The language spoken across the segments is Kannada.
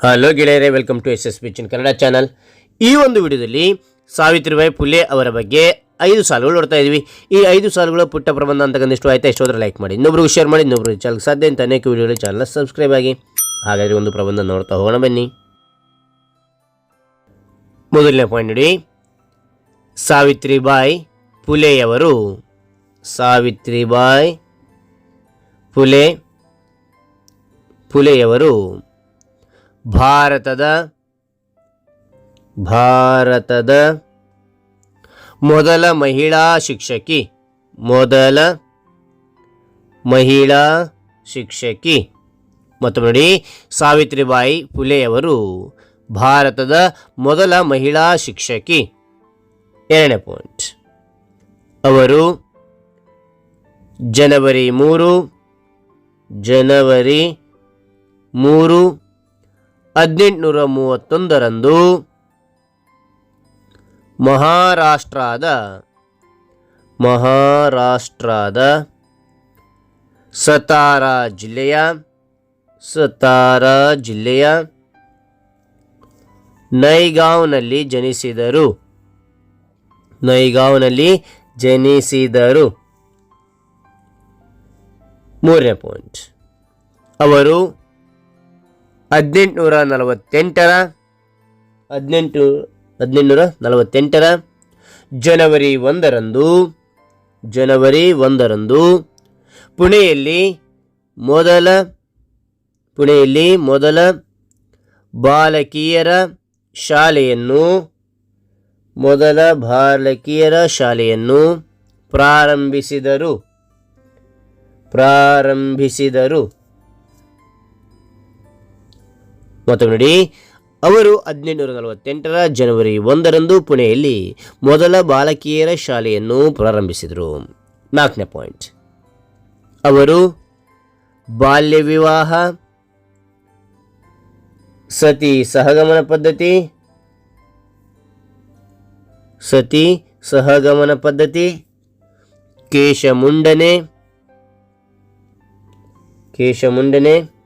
ಹಲೋ ಗೆಳೆಯರೇ ವೆಲ್ಕಮ್ ಟು ಎಸ್ ಎಸ್ ಚಿನ್ ಕನ್ನಡ ಚಾನಲ್ ಈ ಒಂದು ವಿಡಿಯೋದಲ್ಲಿ ಸಾವಿತ್ರಿಬಾಯಿ ಫುಲೆ ಅವರ ಬಗ್ಗೆ ಐದು ಸಾಲುಗಳು ನೋಡ್ತಾ ಇದ್ವಿ ಈ ಐದು ಸಾಲುಗಳು ಪುಟ್ಟ ಪ್ರಬಂಧ ಅಂತಕ್ಕಂದಿಷ್ಟು ಆಯ್ತಾ, ಇಷ್ಟೋದ್ರೆ ಲೈಕ್ ಮಾಡಿ. ಇನ್ನೊಬ್ರಿಗೆ ಶೇರ್ ಮಾಡಿ ಇನ್ನೊಬ್ರಿಗೆ ಚಾನಲ್ ಸಾಧ್ಯ ಅಂತ ಅನೇಕ ವಿಡಿಯೋಗಳು ಚಾನಲ್ ಸಬ್ಸ್ಕ್ರೈಬ್ ಆಗಿ. ಹಾಗಾದರೆ ಒಂದು ಪ್ರಬಂಧ ನೋಡ್ತಾ ಹೋಗೋಣ, ಬನ್ನಿ. ಮೊದಲನೇ ಪಾಯಿಂಟ್ ನೋಡಿ. ಸಾವಿತ್ರಿಬಾಯಿ ಫುಲೆಯವರು, ಸಾವಿತ್ರಿಬಾಯಿ ಫುಲೆ, ಫುಲೆಯವರು ಭಾರತದ ಭಾರತದ ಮೊದಲ ಮಹಿಳಾ ಶಿಕ್ಷಕಿ, ಮೊದಲ ಮಹಿಳಾ ಶಿಕ್ಷಕಿ. ಮತ್ತು ನೋಡಿ, ಸಾವಿತ್ರಿಬಾಯಿ ಫುಲೆಯವರು ಭಾರತದ ಮೊದಲ ಮಹಿಳಾ ಶಿಕ್ಷಕಿ. ಎರಡನೇ ಪಾಯಿಂಟ್ ಅವರು ಜನವರಿ ಮೂರು ಜನವರಿ ಮೂರು ಹದಿನೆಂಟುನೂರ ಮೂವತ್ತೊಂದರಂದು ಮಹಾರಾಷ್ಟ್ರದ ಮಹಾರಾಷ್ಟ್ರದ ಸತಾರಾ ಜಿಲ್ಲೆಯ ಸತಾರಾ ಜಿಲ್ಲೆಯ ನೈಗಾಂವ್ನಲ್ಲಿ ಜನಿಸಿದರು. ನೈಗಾಂವ್ನಲ್ಲಿ ಜನಿಸಿದರು. ಮೂರನೇ ಪಾಯಿಂಟ್ ಅವರು ಹದಿನೆಂಟುನೂರ ನಲವತ್ತೆಂಟರ ಹದಿನೆಂಟು ಹದಿನೆಂಟುನೂರ ನಲವತ್ತೆಂಟರ ಜನವರಿ ಒಂದರಂದು ಜನವರಿ ಒಂದರಂದು, ಪುಣೆಯಲ್ಲಿ ಮೊದಲ ಪುಣೆಯಲ್ಲಿ ಮೊದಲ ಬಾಲಕಿಯರ ಶಾಲೆಯನ್ನು, ಮೊದಲ ಬಾಲಕಿಯರ ಶಾಲೆಯನ್ನು ಪ್ರಾರಂಭಿಸಿದರು. ಪ್ರಾರಂಭಿಸಿದರು. ಮತ್ತು ನೋಡಿ ಅವರು ಹದಿನೆಂಟುನೂರ ನಲವತ್ತೆಂಟರ ಜನವರಿ ಒಂದರಂದು ಪುಣೆಯಲ್ಲಿ ಮೊದಲ ಬಾಲಕಿಯರ ಶಾಲೆಯನ್ನು ಪ್ರಾರಂಭಿಸಿದರು. ನಾಲ್ಕನೇ ಪಾಯಿಂಟ್. ಅವರು ಬಾಲ್ಯ ವಿವಾಹ, ಸತಿ ಸಹಗಮನ ಪದ್ಧತಿ, ಸತಿ ಸಹಗಮನ ಪದ್ಧತಿ, ಕೇಶ ಮುಂಡನೆ ಕೇಶಮುಂಡನೆ ಕೇಶಮುಂಡನೆ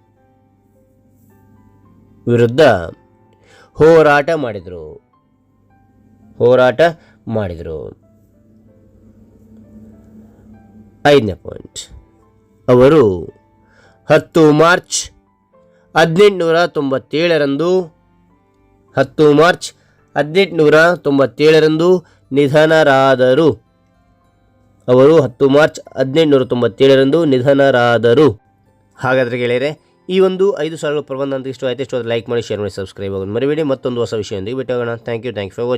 ವಿರುದ್ಧ ಹೋರಾಟ ಮಾಡಿದರು. ಹೋರಾಟ ಮಾಡಿದರು. ಐದನೇ ಪಾಯಿಂಟ್ ಅವರು ಹತ್ತು ಮಾರ್ಚ್ ಹದಿನೆಂಟುನೂರ ತೊಂಬತ್ತೇಳರಂದು, ಹತ್ತು ಮಾರ್ಚ್ ಹದಿನೆಂಟುನೂರ ತೊಂಬತ್ತೇಳರಂದು ನಿಧನರಾದರು. ಅವರು ಹತ್ತು ಮಾರ್ಚ್ ಹದಿನೆಂಟುನೂರ ತೊಂಬತ್ತೇಳರಂದು ನಿಧನರಾದರು. ಹಾಗಾದರೆ ಗೆಳೆಯರೆ ಈ ಒಂದು ಐದು ಸಾವಿರ ಪ್ರಬಂಧ ಅಂತ ಇಷ್ಟ ಇಷ್ಟ ಲೈಕ್ ಮಾಡಿ ಶೇರ್ ಮಾಡಿ ಸಬ್ಸ್ಕ್ರೈಬ್ ಆಗೋದು ಮರಿಬೇಡಿ. ಮತ್ತೊಂದು ಹೊಸ ವಿಷಯದೊಂದಿಗೆ ಭೇಟಿ ಆಗೋಣ thank you thank you for watching